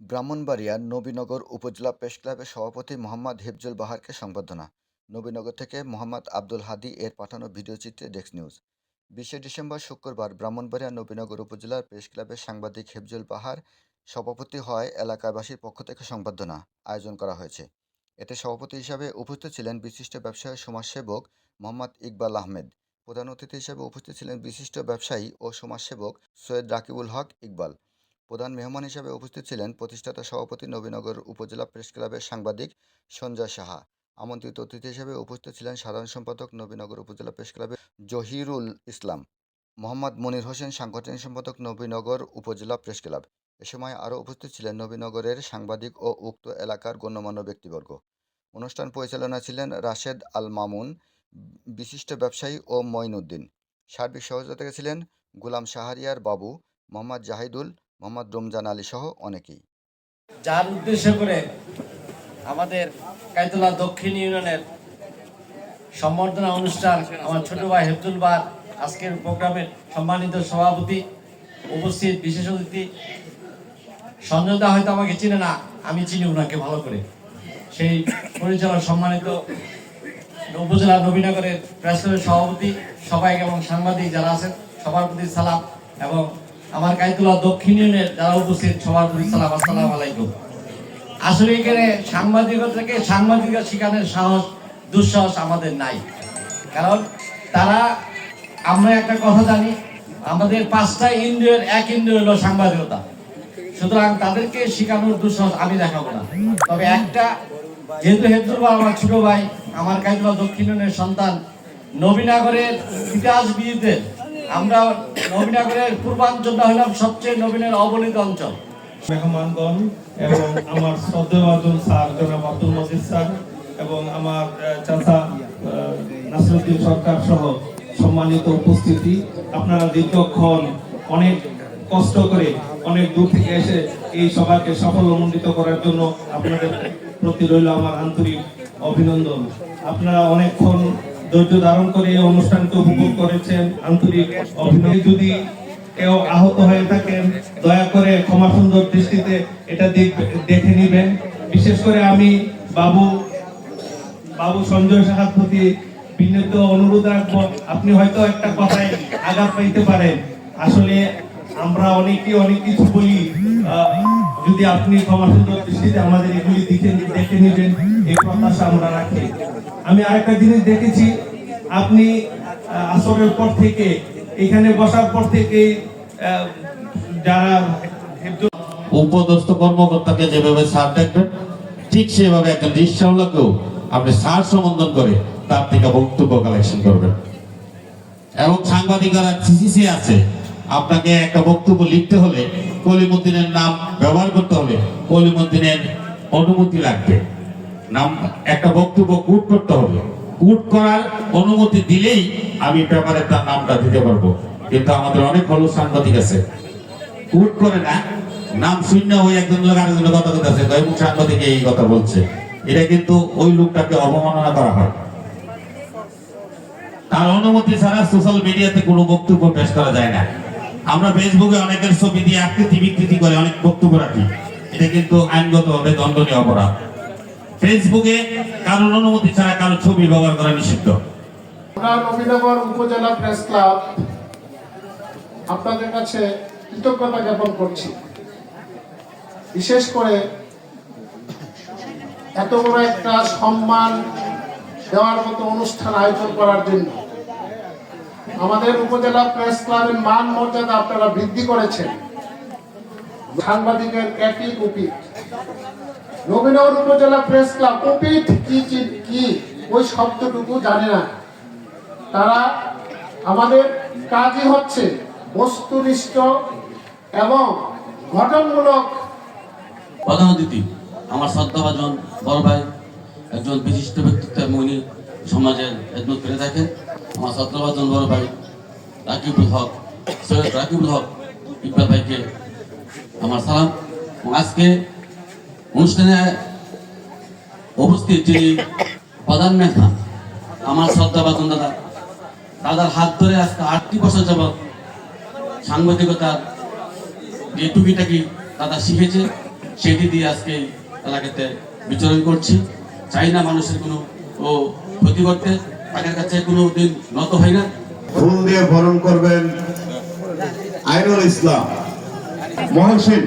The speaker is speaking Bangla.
ব্রাহ্মণবাড়িয়ার নবীনগর উপজেলা প্রেস ক্লাবের সভাপতি মোহাম্মদ হেফজুল বাহারকে সংবর্ধনা। নবীনগর থেকে মোহাম্মদ আব্দুল হাদি এর পাঠানো ভিডিওচিত্রে ডেস্ক নিউজ। বিশে ডিসেম্বর শুক্রবার ব্রাহ্মণবাড়িয়া নবীনগর উপজেলার প্রেস ক্লাবের সাংবাদিক হেফজুল বাহার সভাপতি হয় এলাকাবাসীর পক্ষ থেকে সংবর্ধনা আয়োজন করা হয়েছে। এতে সভাপতি হিসাবে উপস্থিত ছিলেন বিশিষ্ট ব্যবসায়ী সমাজসেবক মোহাম্মদ ইকবাল আহমেদ, প্রধান অতিথি হিসেবে উপস্থিত ছিলেন বিশিষ্ট ব্যবসায়ী ও সমাজসেবক সৈয়দ রাকিবুল হক ইকবাল প্রধান মেহমান হিসেবে উপস্থিত ছিলেন প্রতিষ্ঠাতা সভাপতি নবীনগর উপজেলা প্রেস ক্লাবের সাংবাদিক সঞ্জয় সাহা। আমন্ত্রিত অতিথি হিসেবে উপস্থিত ছিলেন সাধারণ সম্পাদক নবীনগর উপজেলা প্রেস ক্লাবের জহিরুল ইসলাম, মোহাম্মদ মনির হোসেন সাংগঠনিক সম্পাদক নবীনগর উপজেলা প্রেস ক্লাব। এ সময় আরও উপস্থিত ছিলেন নবীনগরের সাংবাদিক ও উক্ত এলাকার গণ্যমান্য ব্যক্তিবর্গ। অনুষ্ঠান পরিচালনা ছিলেন রাশেদ আল মামুন বিশিষ্ট ব্যবসায়ী ও মঈনুদ্দিন সার্বিক সহযোগিতা ছিলেন গুলাম শাহরিয়ার বাবু, মোহাম্মদ জাহিদুল মোহাম্মদ রমজান আলী সহ অনেকেই। যার উদ্দেশ্য করে আমাদের কাইতলা দক্ষিণ ইউনিয়নের সম্বর্ধনা অনুষ্ঠান আমার ছোট ভাই হেফতুল বার আজকের প্রোগ্রামের সম্মানিত সভাপতি, উপস্থিত বিশেষ অতিথি। সঞ্জয় দা হয়তো আমাকে চিনে না, আমি চিনি ওনাকে ভালো করে। সেই পরিচালক সম্মানিত উপজেলা নবীনগরের প্রেস সভাপতি সবাই এবং সাংবাদিক যারা আছেন, সবার প্রতি সালাম এবং আমার কাইতুলা দক্ষিণ ইউনিয়নের যারা উপস্থিত, সবার প্রতি সালাম, আসসালাম আলাইকুম। আসলে এখানে সাংবাদিকতাকে সাংবাদিকতা শিখানোর সাহস, দুঃসাহস আমাদের নাই। কারণ তারা, আমরা একটা কথা জানি, আমাদের পাঁচটা ইন্দ্রিয়ের, এক ইন্দ্রিয় হলো সাংবাদিকতা। সুতরাং তাদেরকে শেখানোর দুঃসাহস আমি দেখাবো না। তবে একটা, যেহেতু হেফজুল ভাই আমার ছোট ভাই, আমার কাইতুলা ইউনিয়নের সন্তান, নবীনগরের ইতিহাস বিদিতে আমরা নবীনগরের পূর্বাঞ্চলটা হলাম সবচেয়ে নবীনের অবলিত অঞ্চল। মেহমানগণ এবং আমার শ্রদ্ধেভাজন স্যার, জনাব আব্দুল মজিদ স্যার এবং আমার চাচা নাসিরুদ্দিন সরকার সহ সম্মানিত উপস্থিতি। আপনারা দীর্ঘক্ষণ অনেক কষ্ট করে, অনেক দূর থেকে এসে এই সভাকে সাফল্যমণ্ডিত করার জন্য আপনাদের প্রতি রইল আমার আন্তরিক অভিনন্দন। আপনারা অনেকক্ষণ ধৈর্য ধারণ করে এই অনুষ্ঠানকে উপভোগ করেছেন। আন্তরিক অভিনন্দন যদি কেউ আহত হয়ে থাকেন, দয়া করে ক্ষমা সুন্দর দৃষ্টিতে এটা দেখে নেবেন। বিশেষ করে আমি বাবু বাবু সঞ্জয় সাহার প্রতি বিনীত অনুরোধ রাখব, আপনি হয়তো একটা কথায় আঘাত পাইতে পারেন। আসলে আমরা অনেকেই অনেক কিছু বলি যদি আপনি ক্ষমা সুন্দর দৃষ্টিতে আমাদের এগুলি দেখে দেখে নেবেন। এই প্রত্যাশা আমরা রাখি। আমি আরেকটা জিনিস দেখেছি, আপনি আসরের পর থেকে, এখানে বসার পর থেকে যারা উপদস্থ কর্মকর্তাকে যেভাবে সার দেখবেন, ঠিক সেভাবে একজন রিক্সাওয়ালাকেও আপনি সার সম্বোধন করে তার থেকে বক্তব্য কালেকশন করবেন। এবং সাংবাদিকরা সিসিসি আছে, আপনাকে একটা বক্তব্য লিখতে হলে কলিমুদ্দিনের নাম ব্যবহার করতে হলে কলিমুদ্দিনের অনুমতি লাগবে। নাম, একটা বক্তব্য কুট করতে হবে। কুট করার অনুমতি দিলেই আমি পেপারে তার নামটা দিতে পারব। কিন্তু আমাদের অনেক ভালো সাংবাদিক আছে। কুট করে না, নাম শূন্য একজন লোক আরেকজনের কথা বলতেছে দৈনিক সাংবাদিক এই কথা বলছে। এটা কিন্তু ওই লোকটাকে অবমাননা করা হয়। তার অনুমতি ছাড়া সোশ্যাল মিডিয়াতে কোনো বক্তব্য পেশ করা যায় না। আমরা ফেসবুকে অনেকের ছবি দিয়ে আকৃতি বিকৃতি করে অনেক বক্তব্য রাখি। এটা কিন্তু আইনগতভাবে দণ্ডনীয় অপরাধ। ফেসবুকে কারোর অনুমতি ছাড়া কারও ছবি ব্যবহার করা নিষিদ্ধ। নবীনগর উপজেলা প্রেস ক্লাব, আপনাদের কাছে কৃতজ্ঞতা জ্ঞাপন করছি। বিশেষ করে এত বড় একটা সম্মান দেওয়ার মতো অনুষ্ঠান আয়োজন করার জন্য আমাদের উপজেলা প্রেস ক্লাবের মান মর্যাদা আপনারা বৃদ্ধি করেছেন। সাংবাদিকের একই উপিট নবীনগর উপজেলা প্রেস ক্লাব উপিট কি কি? ওই শব্দটুকু জানে না। তারা আমাদের কাজই হচ্ছে বস্তুনিষ্ঠ এবং গঠনমূলক। প্রধান অতিথি, আমার শ্রদ্ধাভাজন বড় ভাই, একজন বিশিষ্ট ব্যক্তিত্ব এবং উনি সমাজের খেদমত করে থাকেন আমার শ্রদ্ধাভাজন বড় ভাই রাকিবুল হক, সৈয়দ রাকিবুল হক, ইকবাল ভাইকে আমার সালাম। আজকে অনুষ্ঠানে উপস্থিত যিনি প্রধান মেধা আমার শ্রদ্ধাভাজন দাদা, দাদার হাত ধরে আজকে আটটি বছর যাবৎ সাংবাদিকতার যে টুকিটাকি দাদা শিখেছে, সেটি দিয়ে আজকে এলাকাতে বিচরণ করছি। চাই না মানুষের কোনো ও ক্ষতি করতে, তাদের কাছে কোনো দিন নত হয় না। ফুল দিয়ে বরণ করবেন আইনুল ইসলাম। মহসিন